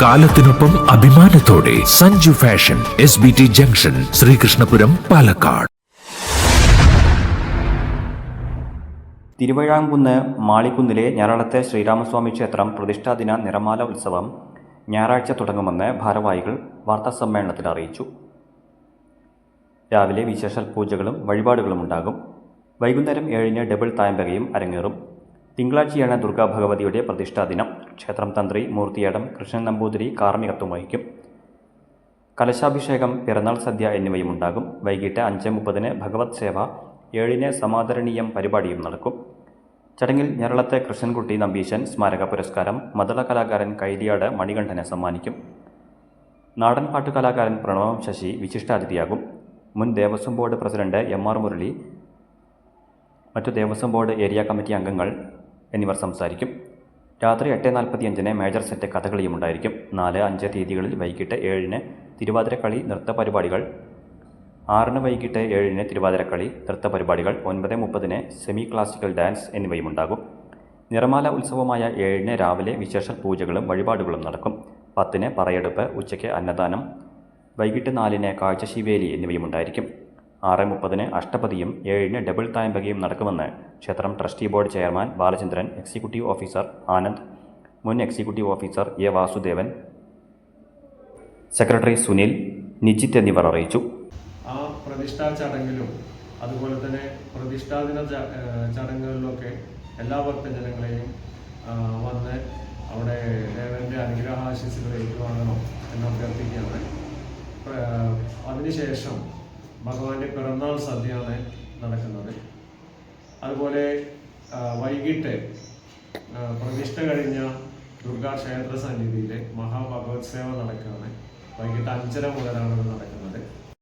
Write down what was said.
കാലത്തിനൊപ്പം അഭിമാനത്തോടെ Sanju fashion S B T junction Sreekrishnapuram Palakkad. Thiruvazhamkunnu മാളിക്കുന്നിലെ ഞായറാളത്തെ ശ്രീരാമസ്വാമി ക്ഷേത്രം പ്രതിഷ്ഠാദിന നിറമാല ഉത്സവം ഞായറാഴ്ച തുടങ്ങുമെന്ന് ഭാരവാഹികൾ വാർത്താസമ്മേളനത്തിൽ അറിയിച്ചു. രാവിലെ വിശേഷ പൂജകളും വഴിപാടുകളും ഉണ്ടാകും വൈകുന്നേരം ഏഴിന് ഡബിൾ തായമ്പകയും അരങ്ങേറും. തിങ്കളാഴ്ചയാണ് ദുർഗാ ഭഗവതിയുടെ പ്രതിഷ്ഠാദിനം ക്ഷേത്രം തന്ത്രി മൂർത്തിയാടം കൃഷ്ണൻ നമ്പൂതിരി കാർമ്മികത്വം വഹിക്കും. കലശാഭിഷേകം പിറന്നാൾ സദ്യ എന്നിവയും ഉണ്ടാകും. വൈകിട്ട് അഞ്ച് മുപ്പതിന് ഭഗവത് സേവ ഏഴിന് സമാദരണീയം പരിപാടിയും നടക്കും. ചടങ്ങിൽ ഞരളത്തെ കൃഷ്ണൻകുട്ടി നമ്പീശൻ സ്മാരക പുരസ്കാരം മദള കലാകാരൻ കൈലിയാട് മണികണ്ഠനെ സമ്മാനിക്കും. നാടൻ പാട്ട് കലാകാരൻ പ്രണവം ശശി വിശിഷ്ടാതിഥിയാകും. മുൻ Devaswom board president M R Murali മറ്റു ദേവസ്വം ബോർഡ് ഏരിയ കമ്മിറ്റി അംഗങ്ങൾ എന്നിവർ സംസാരിക്കും. രാത്രി എട്ട് നാൽപ്പത്തിയഞ്ചിന് മേജർ സെറ്റ് കഥകളിയും ഉണ്ടായിരിക്കും നാല് അഞ്ച് തീയതികളിൽ വൈകിട്ട് ഏഴിന് തിരുവാതിരക്കളി നൃത്ത പരിപാടികൾ. ആറിന് വൈകിട്ട് ഏഴിന് തിരുവാതിരക്കളി നൃത്ത പരിപാടികൾ. ഒൻപത് മുപ്പതിന് സെമി ക്ലാസിക്കൽ ഡാൻസ് എന്നിവയും ഉണ്ടാകും നിറമാല ഉത്സവമായ ഏഴിന് രാവിലെ വിശേഷ പൂജകളും വഴിപാടുകളും നടക്കും. പത്തിന് പറയെടുപ്പ് ഉച്ചയ്ക്ക് അന്നദാനം. വൈകിട്ട് നാലിന് കാഴ്ചശിവേലി എന്നിവയും ഉണ്ടായിരിക്കും ആറ് മുപ്പതിന് അഷ്ടപതിയും ഏഴിന് ഡബിൾ തായമ്പകയും നടക്കുമെന്ന് ക്ഷേത്രം trustee board chairman Balachandran executive officer Anand മുൻ executive officer A Vasudevan secretary Sunil Nijith എന്നിവർ അറിയിച്ചു. ആ പ്രതിഷ്ഠാ ചടങ്ങിലും അതുപോലെ തന്നെ പ്രതിഷ്ഠാദിന ചടങ്ങുകളിലൊക്കെ എല്ലാ ഭക്തജനങ്ങളെയും വന്ന് അവിടെ ദേവന്റെ അനുഗ്രഹാശിസുകൾ ഏറ്റുവാങ്ങണം എന്ന് അഭ്യർത്ഥിക്കുകയാണ് അതിനുശേഷം ഭഗവാന്റെ പിറന്നാൾ സദ്യയാണ് നടക്കുന്നത്. അതുപോലെ വൈകിട്ട് പ്രതിഷ്ഠ കഴിഞ്ഞ ദുർഗാ ക്ഷേത്ര സന്നിധിയിലെ മഹാഭഗവത് സേവ നടക്കുകയാണ്. വൈകിട്ട് അഞ്ചര മുതലാണ് നടക്കുന്നത്.